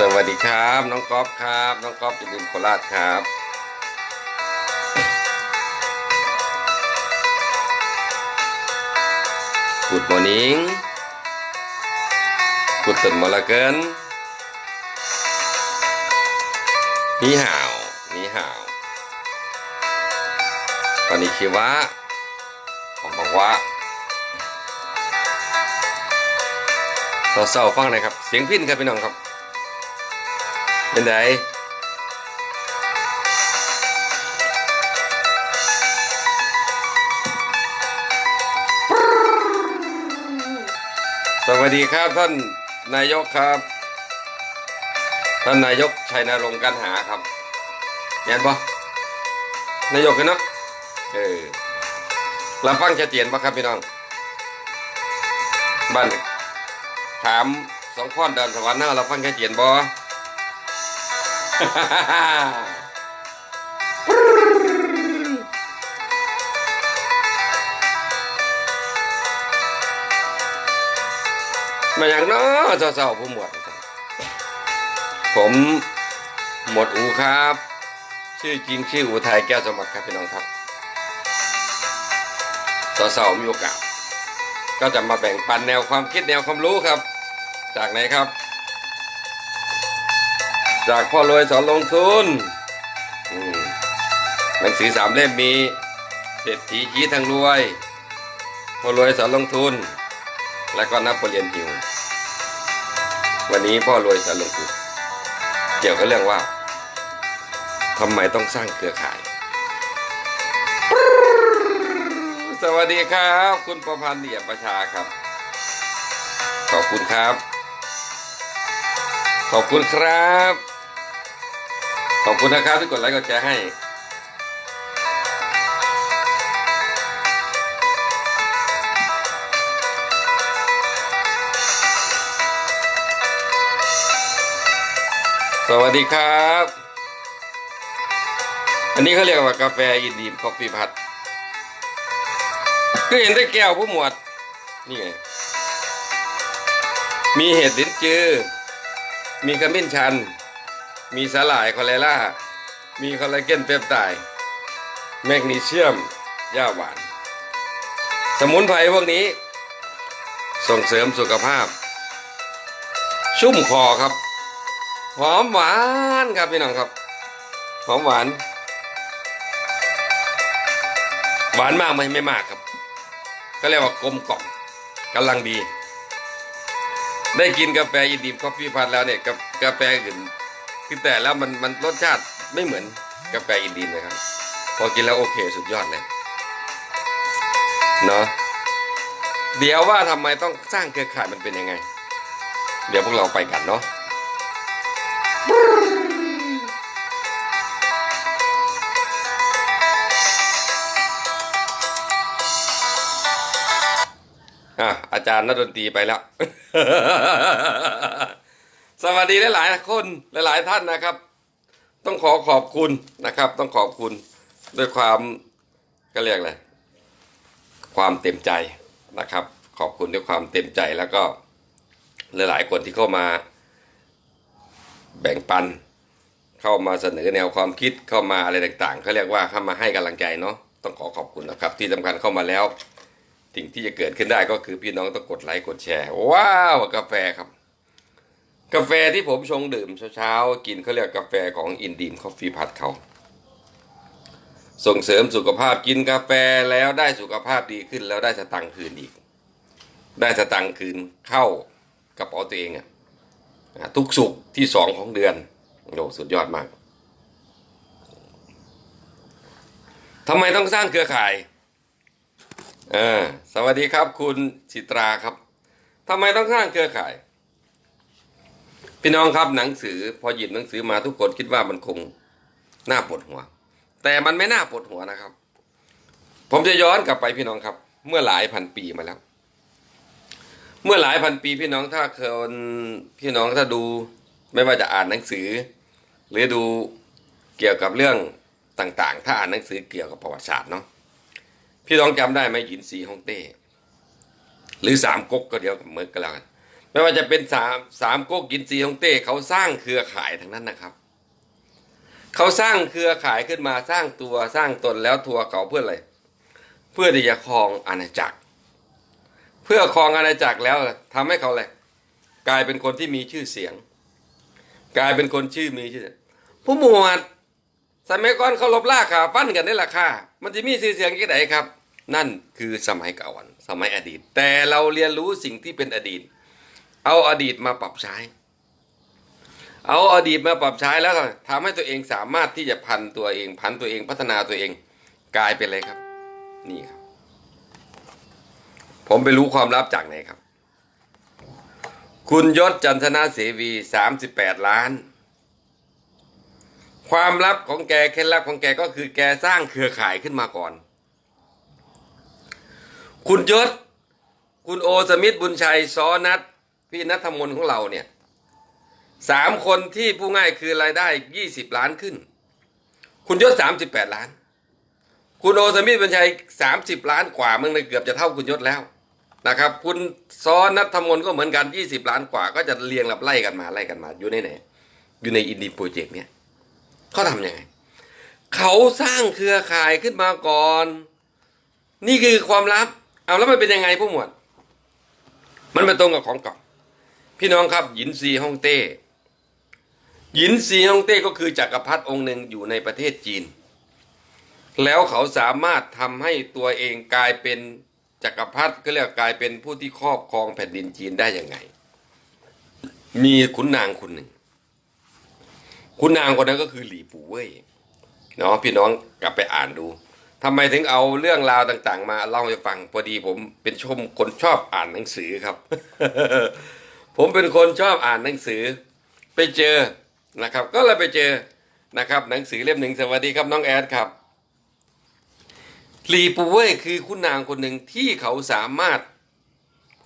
สวัสดีครับ น้องก๊อฟครับ น้องก๊อฟจากดินโคราชครับ Good morning Guten Morgen นี่ห่าวนี่ห่าวตอนนี้คิดว่าผมบอกว่าเศร้าๆฟังหน่อยครับ เสียงพินครับพี่น้องครับ เป็นไงสวัสดีครับท่านนายกครับ ท่านนายกชัยนรงค์กันหาครับเห็นปะนายกเนาะเออรับฟังชัดเจนปะครับพี่น้องบ้านถามสองข้อนเดินสวรรค์นะเราฟังชัดเจนบ่ มาอย่างน้อเศร้าๆผู้หมวด ผมหมวดอูครับ ชื่อจริงชื่ออูไทยแก้วสมบัติครับพี่น้องครับเศร้าๆมีโอกาส ก็จะมาแบ่งปันแนวความคิดแนวความรู้ครับ จากไหนครับ จากพ่อรวยสอนลงทุนมหนังสือสามเล่มมีเศรษฐีชี้ทางรวย พ่อรวยสอนลงทุน และก็นับเรียนหิว วันนี้พ่อรวยสอนลงทุน เกี่ยวกับเรื่องว่าทำไมต้องสร้างเครือข่าย สวัสดีครับ คุณประพันธ์เดียประชาครับ ขอบคุณครับ ขอบคุณครับ ขอบคุณนะครับที่กดไลค์กดแชร์ให้สวัสดีครับ อันนี้เขาเรียกว่ากาแฟอินดีมคอฟฟี่พัดก็เห็นได้แก้วผู้หมวด นี่ไง มีเห็ดลิ้นจือ มีขมิ้นชัน มีสาหร่ายคอเลล่า มีคอลลาเจนเปปไตด์แมกนีเซียมหญ้าหวาน สมุนไพรพวกนี้ ส่งเสริมสุขภาพ ชุ่มคอครับ หอมหวานครับพี่น้องครับ หอมหวาน หวานมากไหมไม่มากครับ ก็เรียกว่ากลมกล่อมกำลังดี ได้กินกาแฟอินดีมคอฟฟี่พัดแล้วเนี่ยกับกาแฟอื่น คือแต่แล้วมันมันรสชาติไม่เหมือนกาแฟอินดีมนะครับ พอกินแล้วโอเคสุดยอดเลยเนาะเดี๋ยวว่าทำไมต้องสร้างเครือข่ายมันเป็นยังไง เดี๋ยวพวกเราไปกันเนาะอะอาจารย์นักดนตรีไปแล้ว สวัสดีหลายๆคนหลาย ๆ ท่านนะครับ ต้องขอขอบคุณนะครับ ต้องขอบคุณด้วยความก็เรียกอะไรความเต็มใจนะครับ ขอบคุณด้วยความเต็มใจแล้วก็หลาย ๆ คนที่เข้ามาแบ่งปัน เข้ามาเสนอแนวความคิดเข้ามาอะไรต่างๆเขาเรียกว่าเข้ามาให้กำลังใจเนาะต้องขอขอบคุณนะครับ ที่สำคัญเข้ามาแล้ว สิ่งที่จะเกิดขึ้นได้ก็คือพี่น้องต้องกดไลค์กดแชร์ ว้าวกาแฟครับ กาแฟที่ผมชงดื่มเช้าๆ กินเขาเรียกกาแฟของอินดีมคอฟฟี่พัดเขา ส่งเสริมสุขภาพกินกาแฟแล้วได้สุขภาพดีขึ้นแล้วได้สตังค์คืนอีก ได้สตังค์คืนเข้ากระเป๋าตัวเองอะอะทุกสุขที่สองของเดือนโอ้สุดยอดมากทำไมต้องสร้างเครือข่ายเออสวัสดีครับคุณชิตราครับทำไมต้องสร้างเครือข่าย พี่น้องครับหนังสือพอหยิบหนังสือมาทุกคนคิดว่ามันคงน่าปวดหัว แต่มันไม่น่าปวดหัวนะครับ ผมจะย้อนกลับไปพี่น้องครับ เมื่อหลายพันปีมาแล้ว เมื่อหลายพันปีพี่น้องถ้าเคยพี่น้องถ้าดูไม่ว่าจะอ่านหนังสือ หรือดูเกี่ยวกับเรื่องต่างๆ ถ้าอ่านหนังสือเกี่ยวกับประวัติศาสตร์เนาะพี่น้องจำได้ไหมหยินสีฮ่องเต้หรือสามก๊กก็เดียวเหมือนกันแล้วกัน ไม่ว่าจะเป็นสามสามก๊กกินซีฮงเต้เขาสร้างเครือข่ายทั้งนั้นนะครับเขาสร้างเครือข่ายขึ้นมาสร้างตัวสร้างตนแล้วทัวเขาเพื่ออะไร เพื่อที่จะครองอาณาจักร เพื่อครองอาณาจักรแล้วทำให้เขาอะไรกลายเป็นคนที่มีชื่อเสียง กลายเป็นคนชื่อมีชื่อ ผู้หมวดสมัยก่อนเขาลบล่าขาฟันกันนี่แหละค่ะมันจะมีชื่อเสียงกี่ไหนครับ นั่นคือสมัยก่อนสมัยอดีต แต่เราเรียนรู้สิ่งที่เป็นอดีต เอาอดีตมาปรับใช้ เอาอดีตมาปรับใช้แล้วก็ทำให้ตัวเองสามารถที่จะพันตัวเอง พันตัวเองพัฒนาตัวเองกลายเป็นอะไรครับ นี่ครับ ผมไปรู้ความลับจากไหนครับ คุณยศจันทนาเสวีสามสิบแปดล้าน ความลับของแกเคล็ดลับของแกก็คือแกสร้างเครือข่ายขึ้นมาก่อน คุณยศ คุณโอสมิธบุญชัยซอนัท พี่นัทมนต์ของเราเนี่ยสามคนที่ผู้ง่ายคือรายได้ยี่สิบล้านขึ้น คุณยศสามสิบแปดล้าน คุณโอสมิธบุญชัยสามสิบล้านกว่ามึงเลยเกือบจะเท่าคุณยศแล้วนะครับ คุณซอนนัทมนต์ก็เหมือนกันยี่สิบล้านกว่า ก็จะเรียงลำไล่กันมาไล่กันมาอยู่ในไหนอยู่ในอินดีโปรเจกต์เนี่ยเขาทำยังไงเขาสร้างเครือข่ายขึ้นมาก่อน นี่คือความลับ เอาแล้วมันเป็นยังไงผู้หมวด มันไปตรงกับของเก่า พี่น้องครับหยินซีฮ่องเต้หยินซีฮ่องเต้ก็คือจักรพรรดิองค์หนึ่งอยู่ในประเทศจีน แล้วเขาสามารถทำให้ตัวเองกลายเป็นจักรพรรดิก็เรียกกลายเป็นผู้ที่ครอบครองแผ่นดินจีนได้ยังไง มีขุนนางคนหนึ่งขุนนางคนนั้นก็คือหลีปู่เว่ยเนาะพี่น้องกลับไปอ่านดูทำไมถึงเอาเรื่องราวต่าง ๆ มาเล่าให้ฟังพอดีผมเป็นชมคนชอบอ่านหนังสือครับ ผมเป็นคนชอบอ่านหนังสือ ไปเจอนะครับ ก็เลยไปเจอนะครับ หนังสือเล่มหนึ่งสวัสดีครับน้องแอดครับหลีปูเว่ยคือคุณนางคนหนึ่งที่เขาสามารถ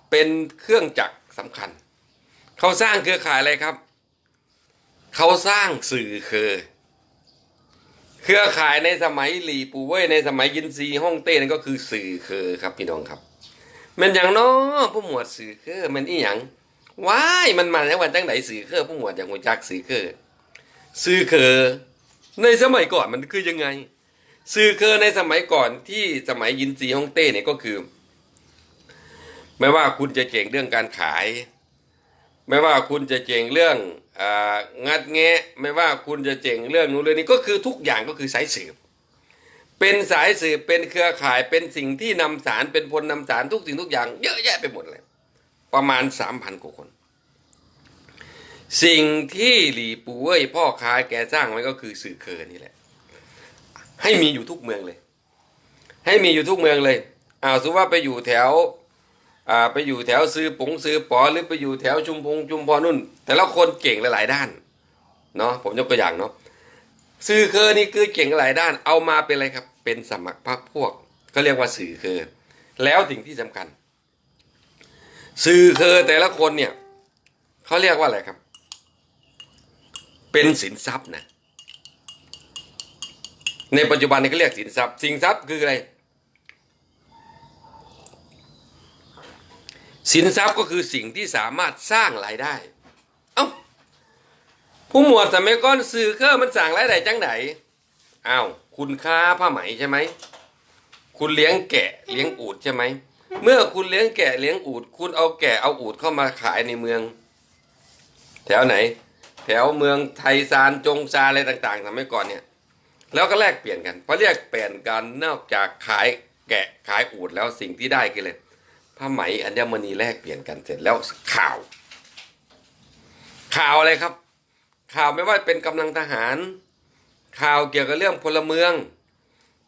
เป็นเครื่องจักรสำคัญ เขาสร้างเครือข่ายอะไรครับ เขาสร้างสื่อเคอเครือข่ายในสมัยหลีปูเว่ยในสมัยยินซีฮ่องเต้นั่นก็คือสื่อเคอครับพี่น้องครับมันอย่างน้อผู้หมวดสื่อเคอมันอีหยัง ว้ายมันมาจากวันจังไหนสื่อเคอผู้หมวดอย่างหัวจักสื่อเคอสื่อเคอในสมัยก่อนมันคือยังไง สื่อเคอในสมัยก่อนที่สมัยยินซีฮ่องเต้เนี่ยก็คือ ไม่ว่าคุณจะเก่งเรื่องการขาย ไม่ว่าคุณจะเก่งเรื่องอางัดแงะ ไม่ว่าคุณจะเก่งเรื่องนู้นเรื่องนี้ก็คือทุกอย่างก็คือสายสืบ เป็นสายสืบเป็นเครือข่ายเป็นสิ่งที่นำสารเป็นพลนำสารทุกสิ่งทุกอย่าง เยอะแยะไปหมดเลย ประมาณสามพันกว่าคน สิ่งที่หลีปูเว่ยพ่อค้าแกสร้างไว้ก็คือสื่อเคอนี่แหละ ให้มีอยู่ทุกเมืองเลย ให้มีอยู่ทุกเมืองเลยอ้าสมมติว่าไปอยู่แถวอ่าไปอยู่แถวซื้อปุ๋งซื้อปอหรือไปอยู่แถวชุมพงชุมพรนุ่น แต่ละคนเก่งหลาย ๆ ด้านเนาะผมยกตัวอย่างเนาะสื่อเคอนี่คือเก่งหลายด้าน เอามาเป็นอะไรครับ เป็นสมัครพรรคพวกก็เรียกว่าสื่อเคอแล้วสิ่งที่สำคัญ สื่อเคอแต่ละคนเนี่ยเขาเรียกว่าอะไรครับ เป็นสินทรัพย์นะในปัจจุบันนี้เขาเรียกสินทรัพย์ สินทรัพย์คืออะไร สินทรัพย์ก็คือสิ่งที่สามารถสร้างรายได้ เอ้าผู้หมวดสมัยก้อนสื่อเครื่อมันสั่งรายได้จังไหนอ้าวคุณค้าผ้าไหมใช่ไหม คุณเลี้ยงแกะเลี้ยงอูดใช่ไหม เมื่อคุณเลี้ยงแกะเลี้ยงอูด คุณเอาแกะเอาอูดเข้ามาขายในเมือง แถวไหน แถวเมืองไทยซานจงซาอะไรต่างๆสมัยก่อนเนี่ย แล้วก็แลกเปลี่ยนกันพอเรียกเปลี่ยนกันนอกจากขายแกะขายอูดแล้วสิ่งที่ได้คือเลยผ้าไหมอัญมณีแลกเปลี่ยนกันเสร็จแล้วข่าว ข่าวอะไรครับ ข่าวไม่ว่าเป็นกำลังทหาร ข่าวเกี่ยวกับเรื่องพลเมือง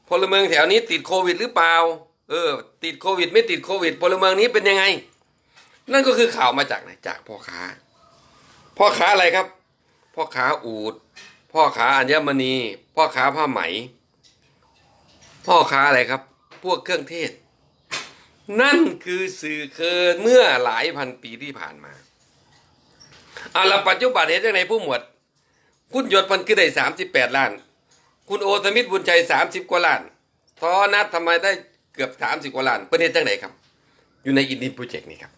พลเมืองแถวนี้ติดโควิดหรือเปล่า เออ ติดโควิด ไม่ติดโควิดพลเมืองนี้เป็นยังไง นั่นก็คือข่าวมาจากไหนจากพ่อค้า พ่อค้าอะไรครับ พ่อค้าอูดพ่อค้าอัญมณี พ่อค้าผ้าไหม พ่อค้าอะไรครับ พวกเครื่องเทศ นั่นคือสื่อเคยเมื่อหลายพันปีที่ผ่านมาอาละปัจจุบันเห็นยังไงผู้หมวด คุณหยดมันคือได้สามสิบแปดล้าน คุณโอสมิทธิ์บุญชัยสามสิบกว่าล้านทอนัดทำไมได้ กือบสามสิบกว่าล้านประเด็นจังไหนครับ อยู่ในอินดินโปรเจกต์นี่ครับ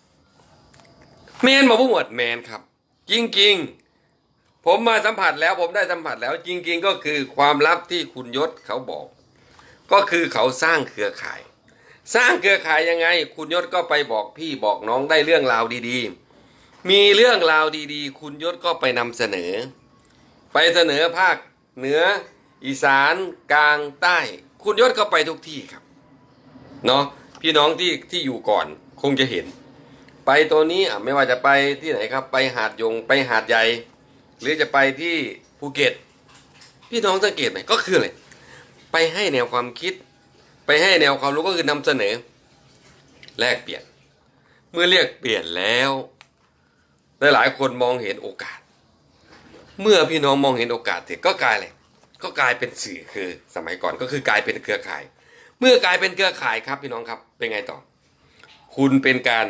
แมนบอกผู้หมวดแมนครับ จริงๆ ผมมาสัมผัสแล้วผมได้สัมผัสแล้ว จริง ๆ ก็คือความลับที่คุณยศเขาบอก ก็คือเขาสร้างเครือข่าย สร้างเครือข่ายยังไง คุณยศก็ไปบอกพี่บอกน้องได้เรื่องราวดีๆ มีเรื่องราวดีๆ คุณยศก็ไปนำเสนอ ไปเสนอภาคเหนืออีสานกลางใต้ คุณยศก็ไปทุกที่ครับ เนาะพี่น้องที่ที่อยู่ก่อนคงจะเห็น ไปตัวนี้ไม่ว่าจะไปที่ไหนครับ ไปหาดยงไปหาดใหญ่หรือจะไปที่ภูเก็ต พี่น้องสังเกตไหมก็คืออะไรไปให้แนวความคิด ไปให้แนวความรู้ก็คือนำเสนอ แลกเปลี่ยน เมื่อเรียกเปลี่ยนแล้วหลายๆคนมองเห็นโอกาส เมื่อพี่น้องมองเห็นโอกาสเสร็จก็กลายเลยก็กลายเป็นสื่อคือสมัยก่อนก็คือกลายเป็นเครือข่าย เมื่อกลายเป็นเครือข่ายครับพี่น้องครับเป็นไงต่อ คุณเป็นการ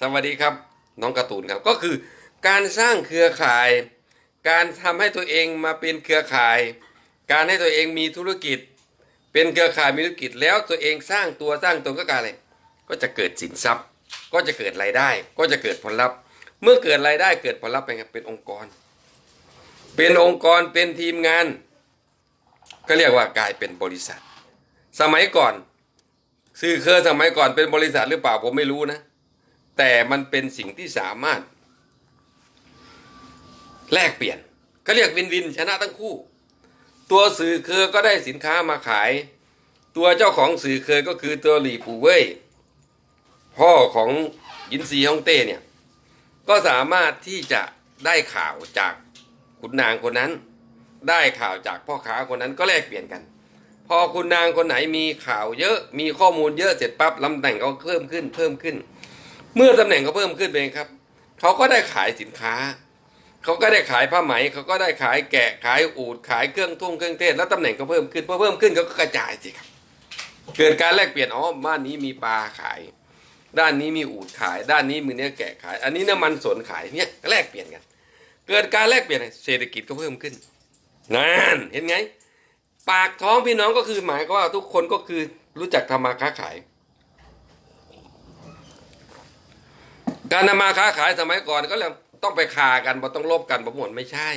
สวัสดีครับ น้องการ์ตูนครับ ก็คือการสร้างเครือข่าย การทำให้ตัวเองมาเป็นเครือข่าย การให้ตัวเองมีธุรกิจ เป็นเครือข่ายมีธุรกิจแล้วตัวเองสร้างตัวสร้างตนก็กลายอะไรก็จะเกิดสินทรัพย์ ก็จะเกิดรายได้ ก็จะเกิดผลลัพธ์ เมื่อเกิดรายได้เกิดผลลัพธ์เป็นเป็นองค์กร เป็นองค์กรเป็นทีมงาน ก็เรียกว่ากลายเป็นบริษัท สมัยก่อนสื่อเครือสมัยก่อนเป็นบริษัทหรือเปล่าผมไม่รู้นะ แต่มันเป็นสิ่งที่สามารถ แลกเปลี่ยน ก็เรียกวินวินชนะทั้งคู่ ตัวสื่อเครือก็ได้สินค้ามาขาย ตัวเจ้าของสื่อเครือก็คือตัวหลีปูเว่ยพ่อของยินซีฮ่องเต้เนี่ย ก็สามารถที่จะได้ข่าวจากขุนนางคนนั้น ได้ข่าวจากพ่อค้าคนนั้นก็แลกเปลี่ยนกัน อคุณนางคนไหนมีข่าวเยอะมีข้อมูลเยอะเสร็จปั๊บตำแหน่งก็เพิ่มขึ้นเพิ่มขึ้น เมื่อตำแหน่งก็เพิ่มขึ้นไปครับเขาก็ได้ขายสินค้าเขาก็ได้ขายผ้าไหมเขาก็ได้ขายแกะขายอูดขายเครื่องทุ่งเครื่องเทศแล้วตำแหน่งก็เพิ่มขึ้นพอเพิ่มขึ้นเขาก็กระจายสิครับ เกิดการแลกเปลี่ยนอ๋อบ้านนี้มีปลาขาย ด้านนี้มีอูดขาย ด้านนี้มีเนื้อแกะขาย อันนี้น้ำมันสนขายเนี่ยแลกเปลี่ยนกัน เกิดการแลกเปลี่ยนเศรษฐกิจก็เพิ่มขึ้นนั่นเห็นไง ปากท้องพี่น้องก็คือหมายก็ว่าทุกคนก็คือรู้จักทำมาค้าขาย การทำมาค้าขายสมัยก่อนก็เลยต้องไปคากันบ่ต้องลบกันบ่หมดไม่ใช่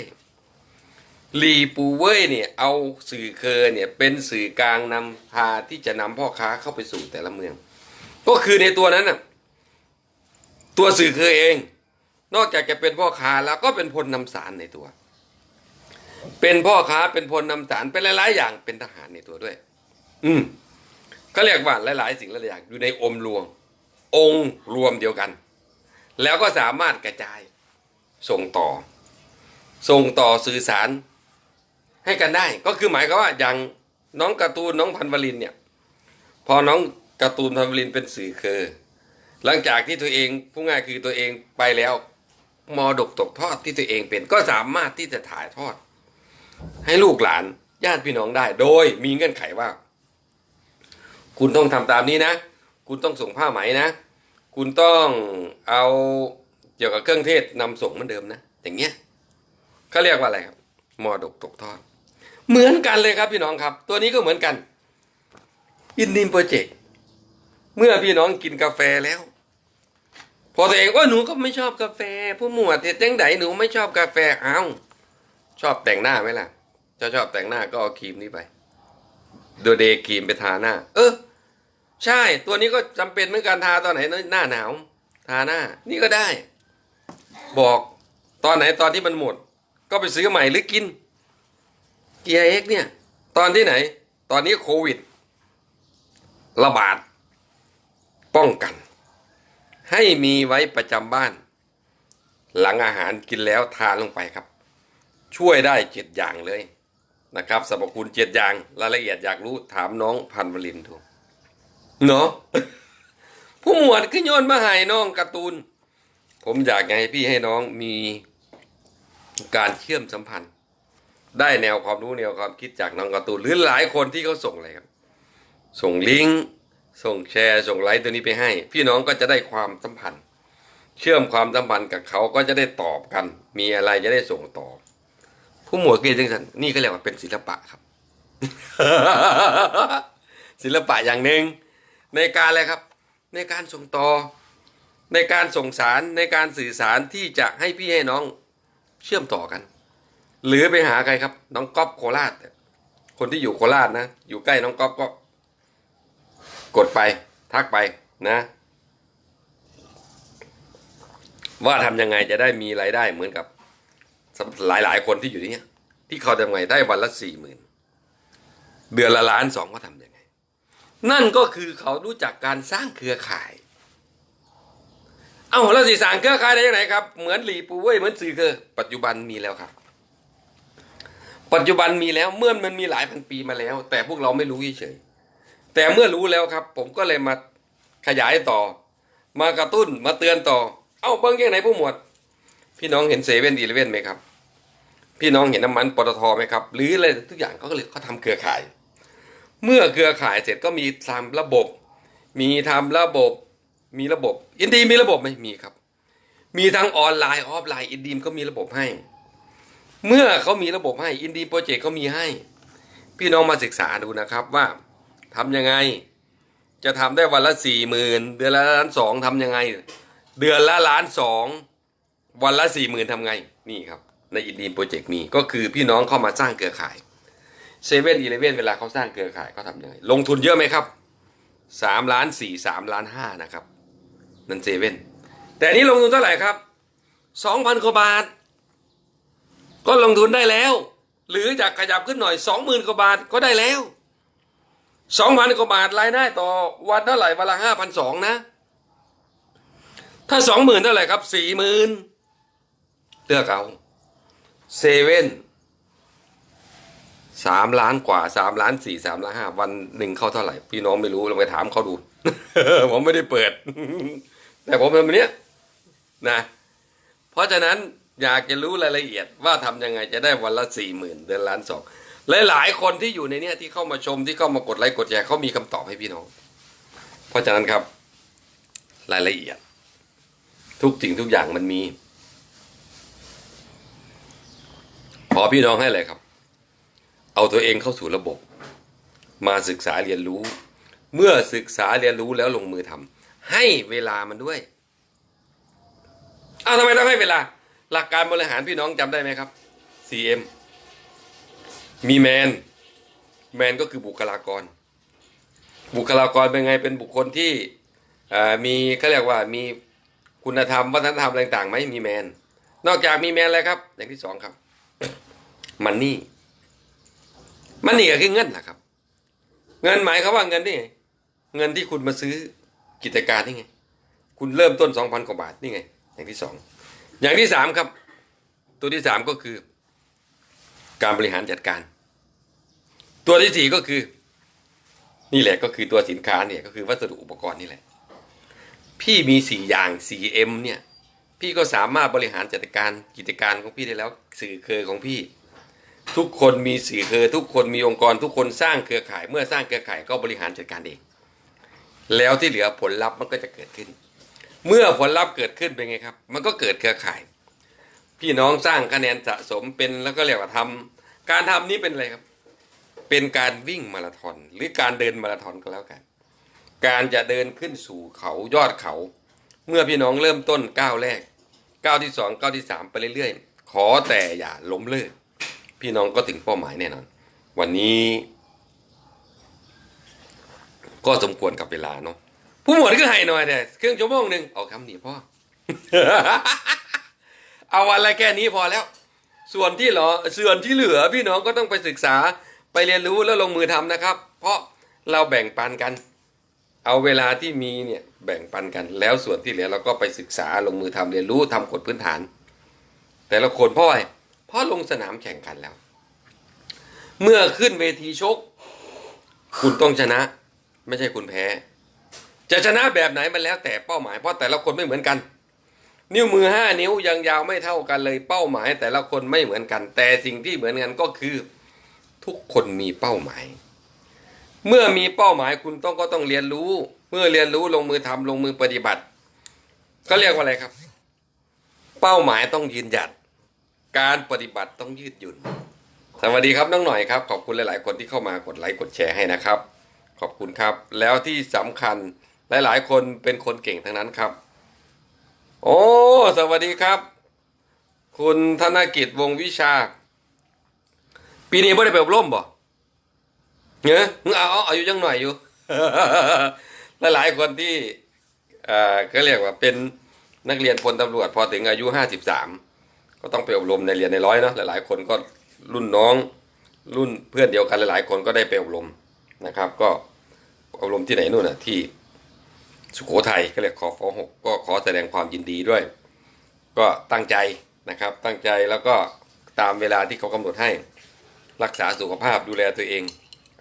ลีปูเว่ยเนี่ยเอาสื่อเคอเนี่ยเป็นสื่อกลางนำพาที่จะนำพ่อค้าเข้าไปสู่แต่ละเมือง ก็คือในตัวนั้นน่ะตัวสื่อเคอเอง นอกจากจะเป็นพ่อค้าแล้วก็เป็นพลนำสารในตัว เป็นพ่อค้าเป็นพลนำสารเป็นหลาย ๆ อย่างเป็นทหารในตัวด้วย อืมก็เรียกว่าหลาย ๆ สิ่งหลายอย่างอยู่ในอมรวม องค์รวมเดียวกัน แล้วก็สามารถกระจาย ส่งต่อ ส่งต่อสื่อสาร ให้กันได้ ก็คือหมายความว่าอย่างน้องการ์ตูนน้องพันวลินเนี่ย พอน้องการ์ตูนพันวลินเป็นสื่อเคอหลังจากที่ตัวเองผู้ง่ายคือตัวเองไปแล้วมอดกตกทอดที่ตัวเองเป็นก็สามารถที่จะถ่ายทอด ให้ลูกหลานญาติพี่น้องได้ โดยมีเงื่อนไขว่า คุณต้องทำตามนี้นะ คุณต้องส่งผ้าไหมนะ คุณต้องเอาเกี่ยวกับเครื่องเทศนำส่งเหมือนเดิมนะ อย่างเงี้ยเขาเรียกว่าอะไรครับมอดกตกทอด เหมือนกันเลยครับพี่น้องครับ ตัวนี้ก็เหมือนกันอินดิมโปรเจกต์เมื่อพี่น้องกินกาแฟแล้ว พอตัวเองว่าหนูก็ไม่ชอบกาแฟ ผู้หมวดเฮ็ดจังไดหนูไม่ชอบกาแฟเอ้า อบแต่งหน้าไหมล่ะถ้าชอบแต่งหน้าก็เอาครีมนี้ไปดูเดย์ครีมไปทาหน้า เออ ใช่ ตัวนี้ก็จำเป็นเหมือนกันทาตอนไหนหน้าหนาว ทาหน้า นี่ก็ได้ บอกตอนไหนตอนที่มันหมด ก็ไปซื้อใหม่หรือกินเกียร์เอ็กเนี่ย ตอนที่ไหน ตอนนี้โควิด ระบาด ป้องกัน ให้มีไว้ประจำบ้าน หลังอาหารกินแล้วทานลงไปครับ ช่วยได้เจ็ดอย่างเลยนะครับสรรพคุณเจ็ดอย่างรายละเอียดอยากรู้ถามน้องพันวลินดูเนาะผู้หมวดขึ้นโยนมาให้น้องการ์ตูน ผมอยากให้พี่ให้น้องมีการเชื่อมสัมพันธ์ ได้แนวความรู้แนวความคิดจากน้องการ์ตูนหรือหลายคนที่เขาส่งอะไรครับ ส่งลิงก์ส่งแชร์ ส่งไลค์ตัวนี้ไปให้ พี่น้องก็จะได้ความสัมพันธ์ เชื่อมความสัมพันธ์กับเขาก็จะได้ตอบกัน มีอะไรจะได้ส่งต่อ ผู้หมวดเกยรติสันนี่ก็เรียกว่าเป็นศิลปะครับ ศิลปะอย่างหนึ่งในการอะไรครับ ในการส่งต่อ ในการส่งสารในการสื่อสารที่จะให้พี่ให้น้องเชื่อมต่อกัน หรือไปหาใครครับ น้องก๊อฟโคราชคนที่อยู่โคราชนะ อยู่ใกล้น้องก๊อฟก็กดไปทักไปนะ ว่าทำยังไงจะได้มีรายได้เหมือนกับ หลายหลายคนที่อยู่ที่นี้ยที่เขาทำไงได้วันละสี่หมื่นเดือนละล้านสองเขาทำยังไง นั่นก็คือเขารู้จักการสร้างเครือข่าย เอาแล้วสิสร้างเครือข่ายได้ยังไงครับ เหมือนหลีปูเว้ยเหมือนสื่อเคอปัจจุบันมีแล้วครับ ปัจจุบันมีแล้วเมื่อมันมีหลายพันปีมาแล้ว แต่พวกเราไม่รู้เฉยแต่เมื่อรู้แล้วครับ ผมก็เลยมาขยายต่อ มากระตุ้นมาเตือนต่อ เอ้าเบิ้งยังไหนผู้หมวด พี่น้องเห็นเซเว่นดีเลเว่นไหมครับ พี่น้องเห็นน้ำมันปตทไหมครับ หรืออะไรทุกอย่างเขาก็เลยเขาทำเครือข่าย เมื่อเครือข่ายเสร็จก็มีทำระบบ มีทำระบบ มีระบบ อินดีมีระบบไหมมีครับ มีทั้งออนไลน์ออฟไลน์อินดีมก็มีระบบให้ เมื่อเขามีระบบให้อินดีโปรเจกต์เขามีให้ พี่น้องมาศึกษาดูนะครับว่าทำยังไงจะทำได้วันละสี่หมื่นเดือนละล้านสองทำยังไง เดือนละล้านสอง วันละสี่หมื่นทำไงนี่ครับ ในอินดีนโปรเจกต์มีก็คือพี่น้องเข้ามาสร้างเครือข่ายเซเว่นอีเลเว่นเวลาเขาสร้างเครือข่ายเขาทำยังไงลงทุนเยอะไหมครับสามล้านสี่สามล้านห้านะครับ นั่นเซเว่นแต่นี้ลงทุนเท่าไหร่ครับสองพันกว่าบาท ก็ลงทุนได้แล้ว หรือจะขยับขึ้นหน่อยสองหมื่นกว่าบาทก็ได้แล้วสองพันกว่าบาทรายได้ต่อวันเท่าไหร่วันละห้าพันสองนะ ถ้าสองหมื่นเท่าไหร่ครับสี่หมื่น เลือกเอาเซเว่นสามล้านกว่าสามล้านสี่สามล้านห้าวันหนึ่งเข้าเท่าไหร่ พี่น้องไม่รู้ลองไปถามเขาดู ผมไม่ได้เปิด แต่ผมทำแบบเนี้ยนะ เพราะฉะนั้นอยากจะรู้รายละเอียดว่าทำยังไงจะได้วันละสี่หมื่นเดือนล้านสองหลายๆคนที่อยู่ในเนี้ยที่เข้ามาชมที่เข้ามากดไลค์กดแชร์เขามีคำตอบให้พี่น้อง เพราะฉะนั้นครับ รายละเอียด ทุกสิ่งทุกอย่างมันมี ขอพี่น้องให้เลยครับ เอาตัวเองเข้าสู่ระบบ มาศึกษาเรียนรู้ เมื่อศึกษาเรียนรู้แล้วลงมือทำให้เวลามันด้วยเอ้าทำไมต้องให้เวลา หลักการบริหารพี่น้องจำได้ไหมครับ CM มีแมน แมนก็คือบุคลากร บุคลากรเป็นไงเป็นบุคคลที่มีเขาเรียกว่ามีคุณธรรมวัฒนธรรมอะไรต่างๆไหมมีแมน นอกจากมีแมนอะไรครับ อย่างที่สองครับ มันนี่ มันนี่ก็คือเงินนะครับ เงินหมายเขาว่าเงินนี่ไงเงินที่คุณมาซื้อกิจการนี่ไง คุณเริ่มต้นสองพันกว่าบาทนี่ไง อย่างที่สอง อย่างที่สามครับ ตัวที่สามก็คือ การบริหารจัดการ ตัวที่สี่ก็คือ นี่แหละก็คือตัวสินค้าเนี่ยก็คือวัสดุอุปกรณ์นี่แหละ พี่มีสี่อย่างสี่เอ็มเนี่ย พี่ก็สามารถบริหารจัดการกิจการของพี่ได้แล้ว สื่อเครือของพี่ ทุกคนมีสื่อเครือ ทุกคนมีองค์กรทุกคนสร้างเครือข่าย เมื่อสร้างเครือข่ายก็บริหารจัดการเอง แล้วที่เหลือผลลัพธ์มันก็จะเกิดขึ้น เมื่อผลลัพธ์เกิดขึ้นเป็นไงครับ มันก็เกิดเครือข่าย พี่น้องสร้างคะแนนสะสมเป็นแล้วก็เรียกว่าทำการทำนี้เป็นอะไรครับ เป็นการวิ่งมาราธอนหรือการเดินมาราธอนก็แล้วกัน การจะเดินขึ้นสู่เขายอดเขา เมื่อพี่น้องเริ่มต้นก้าวแรกก้าวที่สองก้าวที่สามไปเรื่อยๆขอแต่อย่าล้มเลิก พี่น้องก็ถึงเป้าหมายแน่นอน วันนี้ ก็สมควรกับเวลาเนาะผู้หมวดก็ให้หน่อยแต่ครึ่องชั่วโมงหนึ่งเอาคำนี้พ่อ เอาวันละแค่นี้พอแล้ว ส่วนที่เหรอส่วนที่เหลือพี่น้องก็ต้องไปศึกษาไปเรียนรู้แล้วลงมือทำนะครับ เพราะเราแบ่งปันกัน เอาเวลาที่มีเนี่ยแบ่งปันกัน แล้วส่วนที่เหลือเราก็ไปศึกษาลงมือทำเรียนรู้ทำกฎพื้นฐาน แต่ละคนเพราะอะไร ราะลงสนามแข่งขันแล้ว เมื่อขึ้นเวทีชก คุณต้องชนะ ไม่ใช่คุณแพ้ จะชนะแบบไหนมันแล้วแต่เป้าหมายเพราะแต่ละคนไม่เหมือนกัน นิ้วมือห้านิ้วยังยาวไม่เท่ากันเลยเป้าหมาย แต่ละคนไม่เหมือนกัน แต่สิ่งที่เหมือนกันก็คือ ทุกคนมีเป้าหมาย เมื่อมีเป้าหมายคุณต้องก็ต้องเรียนรู้ เมื่อเรียนรู้ลงมือทำลงมือปฏิบัติก็เรียกว่าอะไรครับ เป้าหมายต้องยืนหยัด การปฏิบัติต้องยืดหยุ่น สวัสดีครับน้องหน่อยครับ ขอบคุณหลาย ๆ คนที่เข้ามากดไลค์กดแชร์ให้นะครับ ขอบคุณครับ แล้วที่สำคัญหลาย ๆ คนเป็นคนเก่งทั้งนั้นครับ โอ้สวัสดีครับ คุณธนกิจวงวิชา ปีนี้ไม่ได้ไปอบรมบ่เงี้ยเอาเอาอายุยังหน่อยอยู่หลายๆคนที่เอ่อก็เรียกว่าเป็นนักเรียนพลตำรวจพอถึงอายุห้าสิบสาม ก็ต้องไปอบรมในเรียนในร้อยเนาะหลายๆ คนก็รุ่นน้อง รุ่นเพื่อนเดียวกันหลายๆ คนก็ได้ไปอบรมนะครับ ก็อบรมที่ไหนนู่นนะที่สุโขทัยก็เรียกขอฟอหกก็ขอแสดงความยินดีด้วย ก็ตั้งใจนะครับ ตั้งใจแล้วก็ตามเวลาที่เขากำหนดให้ รักษาสุขภาพดูแลตัวเอง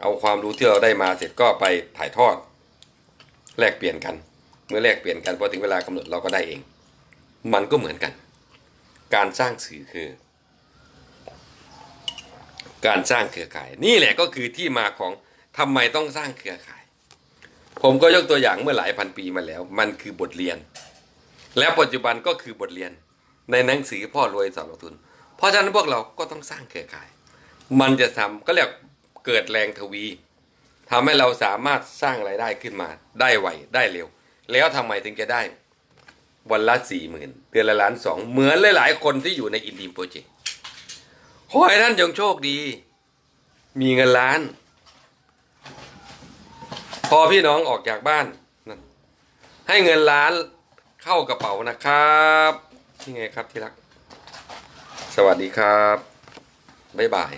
เอาความรู้ที่เราได้มาเสร็จก็ไปถ่ายทอด แลกเปลี่ยนกัน เมื่อแลกเปลี่ยนกันพอถึงเวลากำหนดเราก็ได้เอง มันก็เหมือนกัน การสร้างสื่อคือ การสร้างเครือข่าย นี่แหละก็คือที่มาของทำไมต้องสร้างเครือข่าย ผมก็ยกตัวอย่างเมื่อหลายพันปีมาแล้ว มันคือบทเรียน และปัจจุบันก็คือบทเรียน ในหนังสือพ่อรวยสำหรับทุน เพราะฉะนั้นพวกเราก็ต้องสร้างเครือข่าย มันจะทำก็เรียกเกิดแรงทวีทำให้เราสามารถสร้างรายได้ขึ้นมา ได้ไวได้เร็ว แล้วทำไมถึงจะได้ วันละสี่หมื่นเดือนละล้านสองเหมือนหลาย ๆ คนที่อยู่ในอินดีมโปรเจกต์ขอให้ท่านจงโชคดี มีเงินล้าน พอพี่น้องออกจากบ้านนั่นให้เงินล้านเข้ากระเป๋านะครับนี่ไงครับที่รัก สวัสดีครับ บ๊ายบาย